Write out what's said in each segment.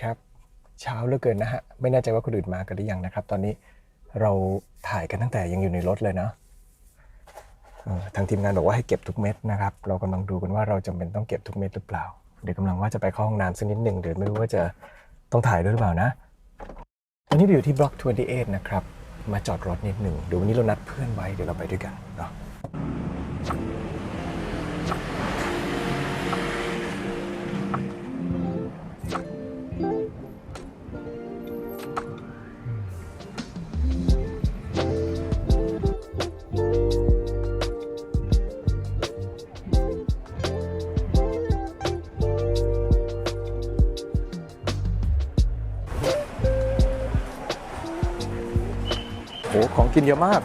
ครับเช้าเหลือเกินนะฮะไม่แน่ใจว่าคนอื่นมากันหรือยังนะครับ ตอนนี้เราถ่ายกันตั้งแต่ยังอยู่ในรถเลยเนาะเออทางทีมงานบอกว่าให้เก็บทุกเม็ดนะครับ เรากำลังดูกันว่าเราจำเป็นต้องเก็บทุกเม็ดหรือเปล่า เดี๋ยวกำลังว่าจะไปเข้าห้องน้ำสักนิดหนึ่งเดี๋ยวไม่รู้ว่าจะต้องถ่ายด้วยหรือเปล่านะ วันนี้เราอยู่ที่บล็อก28นะครับ มาจอดรถนิดหนึ่งเดี๋ยววันนี้เรานัดเพื่อนไว้เดี๋ยวเราไปด้วยกันเนาะ หของกินเยอะมาก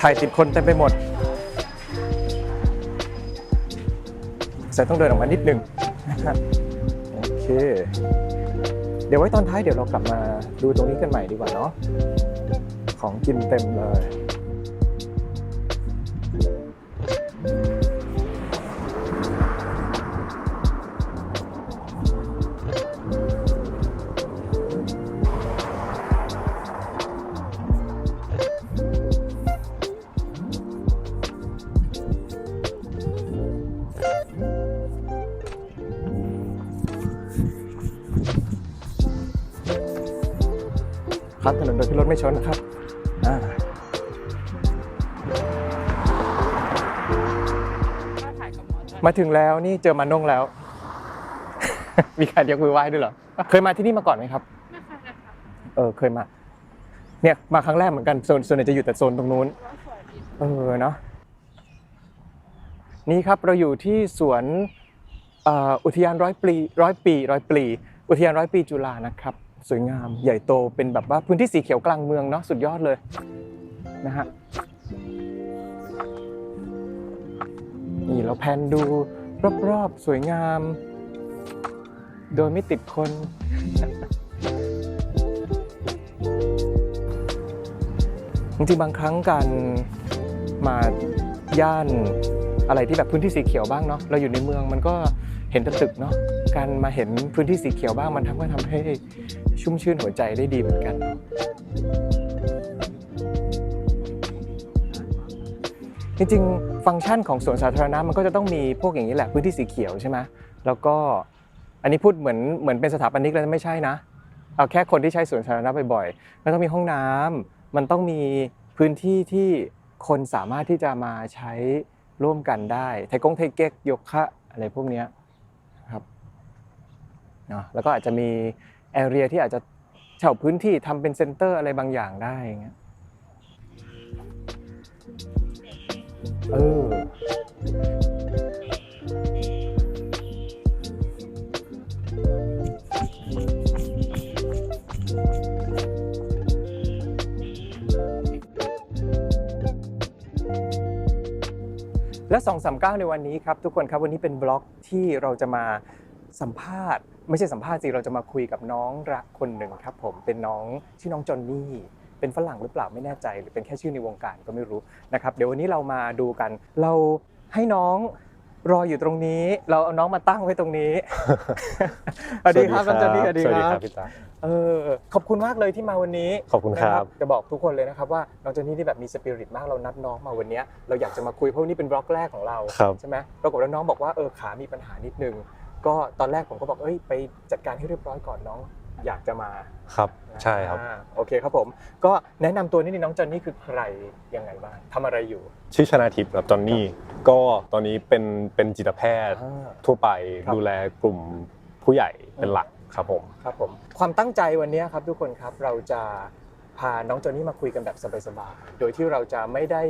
ถ่ายติดคนเต็มไปหมด ใส่ต้องเดินออกมานิดนึงนะครับโอเค เดี๋ยวไว้ตอนท้ายเดี๋ยวเรากลับมาดูตรงนี้กันใหม่ดีกว่าเนาะของกินเต็มเลย ครับถนนโดยที่รถไม่ชนนะครับอ่าก็ถ่ายกับหมอจอนมาถึงแล้วนี่เจอมานงแล้ว มีการยกมือไหว้ด้วยเหรอ เคยมาที่นี่มาก่อนไหมครับ ไม่ค่อยนะคะเออเคยมา เนี่ยมาครั้งแรกเหมือนกันโซนโซนไหนจะอยู่แต่โซนตรงนู้นว่าสวยดีเออเนาะ นี่ครับเราอยู่ที่สวนเอ่ออุทยานร้อยปีร้อยปีร้อยปี อุทยานร้อยปีจุฬานะครับ สวยงามใหญ่โตเป็นแบบว่าพื้นที่สีเขียวกลางเมืองเนาะสุดยอดเลยนะฮะนี่เราแพนดูรอบๆสวยงาม โดยไม่ติดคนจริงๆบางครั้งการมาย่านอะไรที่แบบพื้นที่สีเขียวบ้างเนาะเราอยู่ในเมืองมันก็เห็นแต่ตึกเนาะการมาเห็นพื้นที่สีเขียวบ้างมันทำให้ทำให้ ชุ่มชื่นหัวใจได้ดีเหมือนกัน จริงๆ ฟังก์ชันของสวนสาธารณะมันก็จะต้องมีพวกอย่างนี้แหละพื้นที่สีเขียวใช่ไหมแล้วก็อันนี้พูดเหมือนเหมือนเป็นสถาปนิกแล้วไม่ใช่นะเอาแค่คนที่ใช้สวนสาธารณะบ่อยๆมันต้องมีห้องน้ำมันต้องมีพื้นที่ที่คนสามารถที่จะมาใช้ร่วมกันได้ ไทกงไทเก๊กโยคะอะไรพวกนี้ครับเนาะแล้วก็อาจจะมี แอเรียที่อาจจะเช่าพื้นที่ทำเป็นเซ็นเตอร์อะไรบางอย่างได้อย่างเงี้ยเออและ239 ในวันนี้ครับ ทุกคนครับวันนี้เป็นบล็อกที่เราจะมา สัมภาษณ์ ไม่ใช่สัมภาษณ์สิเราจะมาคุยกับน้องรักคนหนึ่งครับผมเป็นน้องชื่อน้องจอนนี่เป็นฝรั่งหรือเปล่าไม่แน่ใจ หรือเป็นแค่ชื่อในวงการก็ไม่รู้นะครับ เดี๋ยววันนี้เรามาดูกัน เราให้น้องรออยู่ตรงนี้ เราเอาน้องมาตั้งไว้ตรงนี้สวัสดีครับน้องจอนนี่สวัสดีสวัสดีคครัรับบพี่ตาเออขอบคุณมากเลยที่มาวันนี้ขอบคุณครับนะจะบอกทุกคนเลยนะครับว่าน้องเจนนี่ที่แบบมีสปิริตมากเรานัดน้องมาวันเนี้ยเราอยากจะมาคุยเพราะวันนี่เป็นบล็อกแรกของเราครับใช่ไหมปรากฏว่าน้องบอกว่าเออขามีปัญหานิดนึง ก็ตอนแรกผมก็บอกเอ้ยไปจัดการให้เรียบร้อยก่อนน้องอยากจะมาครับใช่ครับอ่าโอเคครับผม ก็แนะนำตัวนิดนึงน้องเจนนี่คือใครยังไงบ้างทำอะไรอยู่ชื่อชนาทิพย์ครับจอนนี่ก็ตอนนี้เป็นเป็นจิตแพทย์อ่า ทั่วไปครับ ดูแลกลุ่มผู้ใหญ่เป็นหลักครับผม ครับผมความตั้งใจวันนี้ครับทุกคนครับเราจะ พาน้องโจนี่มาคุยกันแบบสบายๆ โดยที่เราจะไม่ได้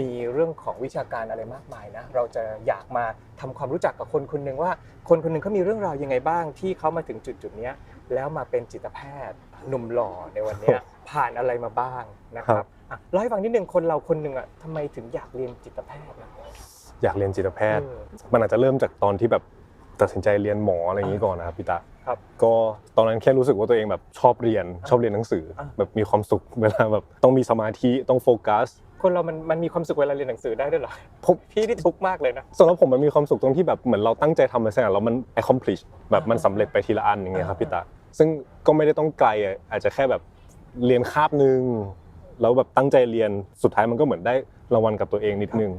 มีเรื่องของวิชาการอะไรมากมายนะ เราจะอยากมาทำความรู้จักกับคนคนหนึ่งว่า คนคนหนึ่งเขามีเรื่องราวยังไงบ้างที่เขามาถึงจุดจุดๆเนี้ยแล้วมาเป็นจิตแพทย์หนุ่มหล่อในวันเนี้ยผ่านอะไรมาบ้างนะคครัรับบอะเล่าให้ฟังนิดนึงคนเราคนหนึ่งอะทำไมถึงอยากเรียนจิตแพทย์นะอยากเรียนจิตแพทย์เออมันอาจจะเริ่มจากตอนที่แบบ ตัดสินใจเรียนหมออะไรอย่างนี้ก่อนนะครับพี่ตาครับก็ตอนนั้นแค่รู้สึกว่าตัวเองแบบชอบเรียนชอบเรียนหนังสืออะแบบมีความสุขเวลาแบบต้องมีสมาธิต้องโฟกัสคนเรามันมันมีความสุขเวลาเรียนหนังสือได้ด้วยเหรอผมพี่ที่ทุกข์มากเลยนะสำหรับผมมันมีความสุขตรงที่แบบเหมือนเราตั้งใจทำอะไรสักอย่างแล้วมัน accomplish แบบมันสำเร็จไปทีละอันอย่างเงี้ยครับพี่ตาซึ่งก็ไม่ได้ต้องไกลอะอาจจะแค่แบบเรียนคาบหนึ่งแล้วแบบตั้งใจเรียนสุดท้ายมันก็เหมือนได้รางวัลกับตัวเองนิดนึง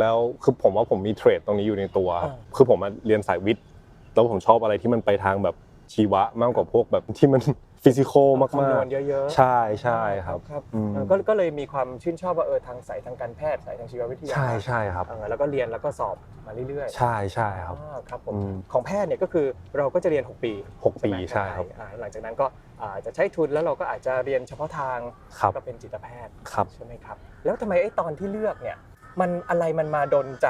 แล้วคือผมว่าผมมีเทรดตรงนี้อยู่ในตัวครับอ่าคือผมอะเรียนสายวิทย์แล้วผมชอบอะไรที่มันไปทางแบบชีวะมากกว่าพวกแบบที่มันฟิสิกอลมากคำนๆวณเยอะๆใช่ใช่ครับครับอืมเออก็ก็เลยมีความชื่นชอบว่าเออทางสายทางการแพทย์สายทางชีววิทยาใช่ใช่ครับเออแล้วก็เรียนแล้วก็สอบมาเรื่อยๆ ใช่ใช่ครับอ๋อครับผมอืมของแพทย์เนี่ยก็คือเราก็จะเรียน 6 ปีหกปีไหมใช่ครับอ่าหลังจากนั้นก็อ่าจะใช้ทุนแล้วเราก็อาจจะเรียนเฉพาะทางครับก็เป็นจิตแพทย์ครับใช่ไหมครับแล้วทำไมไอ้ตอนที่เลือกเนี่ย มันอะไรมันมาดนใจ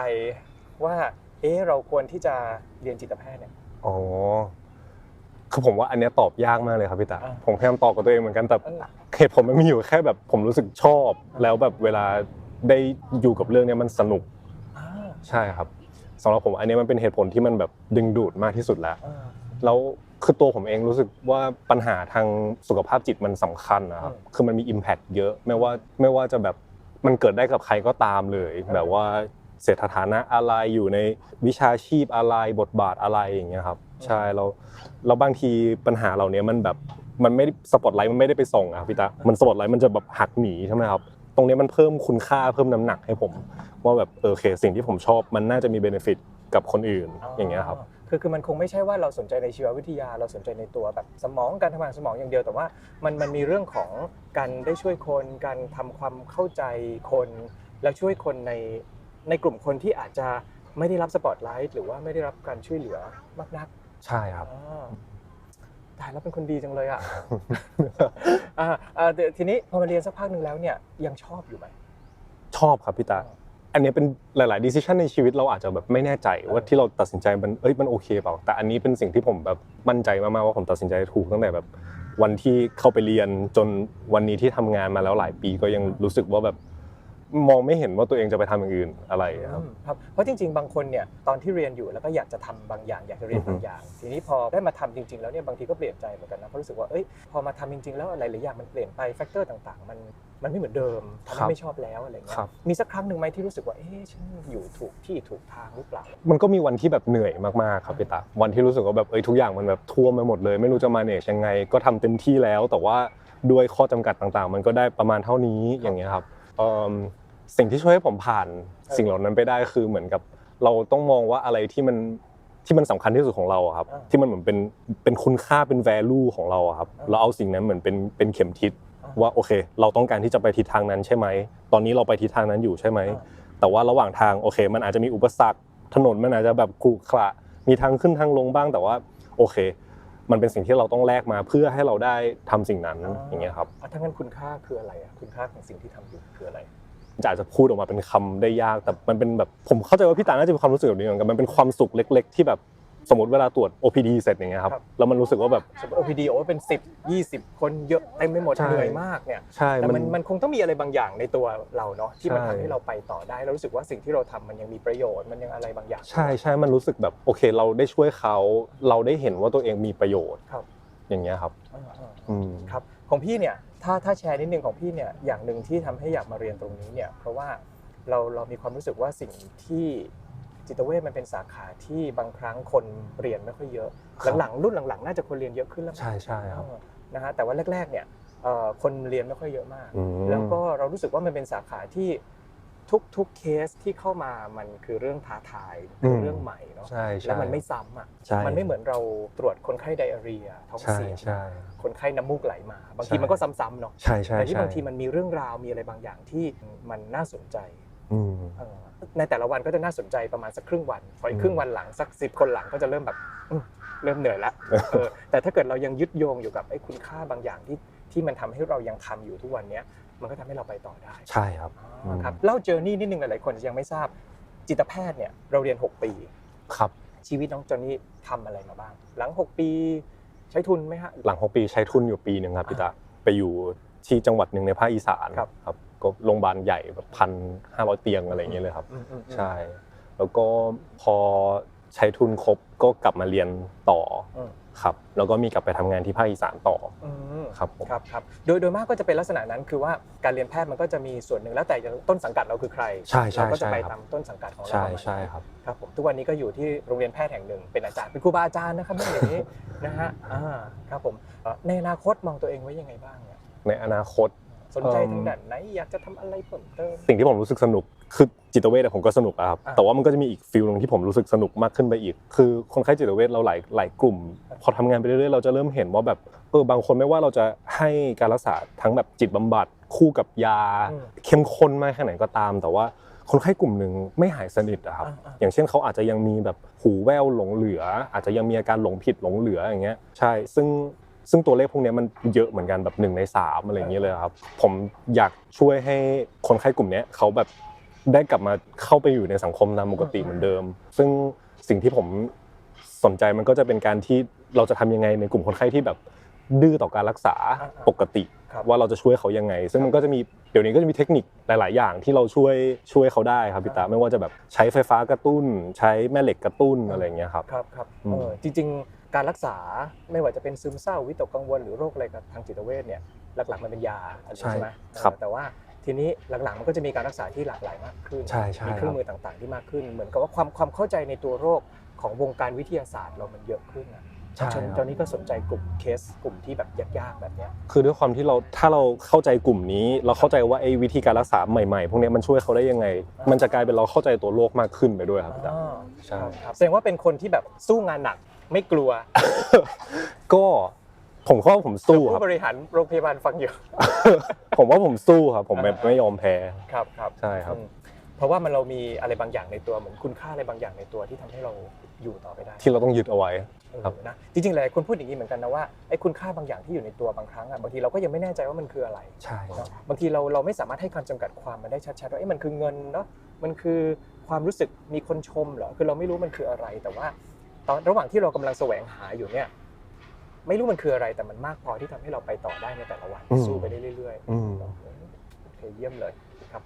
ว่า เอ๊ะเราควรที่จะเรียนจิตแพทย์เนี่ย อ๋อ คือผมว่าอันเนี้ยตอบยากมากเลยครับพี่ตาอ่าผมพยายามตอบกับตัวเองเหมือนกันแต่เออเหตุผลมันมีอยู่แค่แบบผมรู้สึกชอบ แล้วแบบเวลาได้อยู่กับเรื่องเนี้ยมันสนุกอ่าใช่ครับสำหรับผมอันเนี้ยมันเป็นเหตุผลที่มันแบบดึงดูดมากที่สุดแล้ว อ่า แล้วคือตัวผมเองรู้สึกว่าปัญหาทางสุขภาพจิตมันสำคัญนะครับ อืม คือมันมี Impact เยอะ ไม่ว่าไม่ว่าจะแบบ มันเกิดได้กับใครก็ตามเลยอืมแบบว่าเศรษฐฐานะอะไรอยู่ในวิชาชีพอะไรบทบาทอะไรอย่างเงี้ยครับใช่แล้วแล้วบางทีปัญหาเหล่านี้มันแบบมันไม่สปอตไลท์มันไม่ได้ไปส่องอะพี่ตามันสปอตไลท์มันจะแบบหักหนีใช่ไหมครับตรงเนี้ยมันเพิ่มคุณค่าเพิ่มน้ำหนักให้ผม ว่าแบบเออโอเคสิ่งที่ผมชอบมันน่าจะมีเบนฟิตกับคนอื่นอย่างเงี้ยครับ คือคือมันคงไม่ใช่ว่าเราสนใจในชีววิทยา เราสนใจในตัวแบบสมองการทำงานสมองอย่างเดียวแต่ว่ามันมันมีเรื่องของการได้ช่วยคนการทำความเข้าใจคน แล้วช่วยคนในในกลุ่มคนที่อาจจะไม่ได้รับสปอตไลท์หรือว่าไม่ได้รับการช่วยเหลือมากนักใช่ครับอ่าตายแล้วเป็นคนดีจังเลยอะอ่าอ่าทีนี้พอมาเรียนสักพักหนึ่งแล้วเนี่ยยังชอบอยู่ไหมชอบครับพี่ตา อันนี้เป็นหลาย ๆดีเซชันในชีวิตเราอาจจะแบบไม่แน่ใจว่าที่เราตัดสินใจมันเอ้ยมันโอเคเปล่า แต่อันนี้เป็นสิ่งที่ผมแบบมั่นใจมาก ๆ ว่าผมตัดสินใจถูกตั้งแต่แบบวันที่เข้าไปเรียนจนวันนี้ที่ทำงานมาแล้วหลายปีก็ยังรู้สึกว่าแบบ มองไม่เห็นว่าตัวเองจะไปทำอย่างอื่นอะไรครับ อืมครับเพราะจริง ๆ บางคนเนี่ยตอนที่เรียนอยู่แล้วก็อยากจะทำบางอย่างอยากจะเรียนอือฮึ บางอย่าง ทีนี้พอได้มาทำจริง ๆ แล้วเนี่ยบางทีก็เปลี่ยนใจเหมือนกันนะเพราะรู้สึกว่าเอ้ยพอมาทำจริง ๆ แล้วอะไรหลายอย่างมันเปลี่ยนไปแฟกเตอร์ต่างๆ มันมันไม่เหมือนเดิมทำให้ไม่ชอบแล้วอะไรเงี้ครัยบมีสักครั้งหนึ่งไหมที่รู้สึกว่าเอ๊ะฉันอยู่ถูกที่ถูกทางหรือเปล่า มันก็มีวันที่แบบเหนื่อยมากๆครับพี่ตาวันที่รู้สึกว่าแบบเอ้ยทุกอย่างมันแบบท่วมไปหมดเลย ไม่รู้จะมาเนจยังไง ก็ทำเต็มที่แล้ว แต่ว่าด้วยข้อจำกัดต่างๆ มันก็ได้ประมาณเท่านี้อย่างเงี้ยครับ เอิ่มสิ่งที่ช่วยให้ผมผ่านสิ่งเหล่านั้นไปได้คือเหมือนกับเราต้องมองว่าอะไรที่มันที่มันสำคัญที่สุดของเราอะครับ อ่าที่มันเหมือนเป็นเป็นคุณค่าเป็น value ของเราอะครับ อ่าเราเอาสิ่งนั้นเหมือนเป็นเป็นเข็มทิศอ่าว่าโอเค เราต้องการที่จะไปทิศทางนั้นใช่ไหม ตอนนี้เราไปทิศทางนั้นอยู่ใช่ไหม อ่า แต่ว่าระหว่างทางโอเค มันอาจจะมีอุปสรรคถนนมันอาจจะแบบขรุขระมีทางขึ้นทางลงบ้างแต่ว่า โอเค มันเป็นสิ่งที่เราต้องแลกมาเพื่อให้เราได้ทำสิ่งนั้นอย่างเงี้ยครับอะถ้างั้นคุณค่าคืออะไรอะคุณค่าของสิ่งที่ทำอยู่คืออะไรจะอาจจะพูดออกมาเป็นคำได้ยาก แต่มันเป็นแบบผมเข้าใจว่าพี่ตาน่าจะมีความรู้สึกแบบนี้เหมือนกันมันเป็นความสุขเล็ก ๆ ที่แบบ สมมติเวลาตรวจ OPD เสร็จอย่างเงี้ยครับครับ แล้วมันรู้สึกว่าแบบสมมติ OPD โอ้เป็น 10 20 คนเยอะเต็มไปหมดใช่ เหนื่อยมากเนี่ยใช่แต่มันมันคงต้องมีอะไรบางอย่างในตัวเราเนาะที่มันใช่ทำให้เราไปต่อได้เรารู้สึกว่าสิ่งที่เราทำมันยังมีประโยชน์มันยังอะไรบางอย่าง ใช่ใช่มันรู้สึกแบบโอเค เราได้ช่วยเขาเราได้เห็นว่าตัวเองมีประโยชน์ครับ อย่างเงี้ยครับอ่าอ่าอืม ครับของพี่เนี่ยถ้าถ้าแชร์นิดนึงของพี่เนี่ยอย่างหนึ่งที่ทำให้อยากมาเรียนตรงนี้เนี่ยเพราะว่าเราเรามีความรู้สึกว่าสิ่งที่ จิตเวชมันเป็นสาขาที่บางครั้งคนเรียนไม่ค่อยเยอะครับหลังๆรุ่นหลังๆ น่าจะคนเรียนเยอะขึ้นแล้วมั้งใช่ใช่ครับเออนะฮะแต่ว่าแรกๆเนี่ยเอ่อคนเรียนไม่ค่อยเยอะมากอืมแล้วก็เรารู้สึกว่ามันเป็นสาขาที่ทุกทุกเคสที่เข้ามามันคือเรื่องท้าทายคือเรื่องใหม่เนาะใช่ใช่แล้วมันไม่ซ้ำอะใช่มันไม่เหมือนเราตรวจคนไข้ไดอาเรียท้องใช่เสียใช่คนไข้น้ำมูกไหลมา บางทีใช่มันก็ซ้ำๆเนาะใช่ใช่แต่ที่ใช่บางทีมันมีเรื่องราวมีอะไรบางอย่างที่มันน่าสนใจอืมเออ ในแต่ละวันก็จะน่าสนใจประมาณสักครึ่งวันพออีอืกมครึ่งวันหลังสักสิบคนหลังก็จะเริ่มแบบอืมเริ่มเหนื่อยละเออแต่ถ้าเกิดเรายังยึดโยงอยู่กับไอ้คุณค่าบางอย่างที่ที่มันทำให้เรายังทำอยู่ทุกวันเนี้ยมันก็ทำให้เราไปต่อได้ ใช่ครับอ๋อครับเล่าเจอร์นี่นิดนึงหลายๆคนยังไม่ทราบจิตแพทย์เนี่ยเราเรียน 6 ปีครับ ชีวิตน้องจอนนี่ทำอะไรมาบ้าง หลัง 6 ปีใช้ทุนไหมฮะหลังหกปีใช้ทุนอยู่ปีหนึ่งครับพี่ตาไปอยู่ที่จังหวัดหนึ่งในภาคอีสานครับครับ ก็โรงพยาบาลใหญ่แบบพันห้าร้อยเตียงอะไรอย่างเงี้ยเลยครับอืมอืมอืมใช่ แล้วก็พอใช้ทุนครบก็กลับมาเรียนต่ออมครับแล้วก็มีกลับไปทำงานที่ภาคอีสานต่ออืมครับผมครับครับโดยโดยมากก็จะเป็นลักษณะนั้นคือว่าการเรียนแพทย์มันก็จะมีส่วนหนึ่งแล้วแต่ต้นสังกัดเราคือใครใช่ใช่เราก็จะไปใช่ครับตามต้นสังกัดของเราใช่ประมาณใช่นั้นครับครับผมทุกวันนี้ก็อยู่ที่โรงเรียนแพทย์แห่งหนึ่งเป็นอาจารย์เป็นครูบาอาจารย์นะครับไม่อย่างนี้นะฮะอ่าครับผมเอ่อในอนาคตมองตัวเองไว้ยังไงบ้างเนี่ยในอนาคต สนใจเอิ่มทางด้านไหนอยากจะทำอะไรเพิ่มเติมสิ่งที่ผมรู้สึกสนุกคือจิตเวชอะผมก็สนุกอะครับอ่าแต่ว่ามันก็จะมีอีกฟิลหนึงที่ผมรู้สึกสนุกมากขึ้นไปอีก คือคนไข้จิตเวชเราหลายหลายกลุ่ม พอทำงานไปเรื่อยๆเราจะเริ่มเห็นว่าแบบเออบางคนไม่ว่าเราจะให้การรักษาทั้งแบบจิตบำบัดคู่กับยา เข้มข้นมากแค่ไหนก็ตาม แต่ว่าคนไข้กลุ่มหนึ่งไม่หายสนิทอะครับอ่าๆอย่างเช่นเขาอาจจะยังมีแบบหูแว่วหลงเหลือ อาจจะยังมีอาการหลงผิดหลงเหลืออย่างเงี้ย ใช่ ซึ่ง ซึ่งตัวเลขพวกเนี้ยมันเยอะเหมือนกันแบบหนึ่งในสามอะไรอย่างเงี้ยเลยครับ ผมอยากช่วยให้คนไข้กลุ่มเนี้ยเขาแบบได้กลับมาเข้าไปอยู่ในสังคมตามปกติเหมือนเดิม ซึ่งสิ่งที่ผมสนใจมันก็จะเป็นการที่เราจะทำยังไงในกลุ่มคนไข้ที่แบบดื้อต่อการรักษาอ่าๆปกติครับว่าเราจะช่วยเขายังไง ซึ่งมันก็จะมีเดี๋ยวนี้ก็จะมีเทคนิคหลาย ๆ อย่างที่เราช่วยช่วยเขาได้ครับพี่ตาไม่ว่าจะแบบใช้ไฟฟ้ากระตุ้น ใช้แม่เหล็กกระตุ้นอะไรอย่างเงี้ยครับครับครับอืมเออจริงๆ การรักษาไม่ว่าจะเป็นซึมเศร้าวิตกกังวลหรือโรคอะไรกับทางจิตเวชเนี่ยหลักๆมันเป็นยาอะไรใช่ไหมครับเออแต่ว่าทีนี้หลังๆมันก็จะมีการรักษาที่หลากหลายมากขึ้นใช่ใช่มีเครื่อครังบมือต่างๆที่มากขึ้น เหมือนกับว่าความความเข้าใจในตัวโรคของวงการวิทยาศาสตร์เรามันเยอะขึ้นอะใช่ฉะนั้นครับตอนนี้ก็สนใจกลุ่มเคสกลุ่มที่แบบยากๆแบบเนี้ยคือด้วยความที่เราถ้าเราเข้าใจกลุ่มนี้ เราเข้าใจว่าไอ้วิธีการรักษาใหม่ๆ พวกเนี้ยมันช่วยเขาได้ยังไงอ่ามัมันจะกลายเป็นเราเข้าใจตัวโรคมากขึ้นไปด้วยครับพี่ตาอ๋อใช่ครับครับแสดงว่าเป็นคนที่แบบสู้งานหนัก ไม่กลัวก็ผมก็ผมสู้คผู้รับบริหารโรงพยาบาลฟังอยู่ ผมว่าผมสู้ครับ ผมไม่อ่า ไม่ยอมแพ้ ครับครับใช่ครับ อืมเพราะว่ามันเรามีอะไรบางอย่างในตัวเหมือนคุณค่าอะไรบางอย่างในตัวที่ทำให้เราอยู่ต่อไปได้ที่เราต้องยึดเอาไว้ เออครับ นะจริงๆหลายคนพูดอย่างนี้เหมือนกันนะว่าไอ้คุณค่าบางอย่างที่อยู่ในตัวบางครั้งอะบางทีเราก็ยังไม่แน่ใจว่ามันคืออะไร ใช่ เนอะบางทีเราเราไม่สามารถให้คำจำกัดความมันได้ชัดๆว่าเอ้มันคือเงินเนาะมันคือความรู้สึกมีคนชมเหรอคือเราไม่รู้มันคืออะไรแต่ว่า ตอนระหว่างที่เรากำลังแสวงหาอยู่เนี่ย ไม่รู้มันคืออะไรแต่มันมากพอที่ทำให้เราไปต่อได้ในแต่ละวันสู้ไปได้เรื่อยๆโอเคเยี่ยมเลยครับ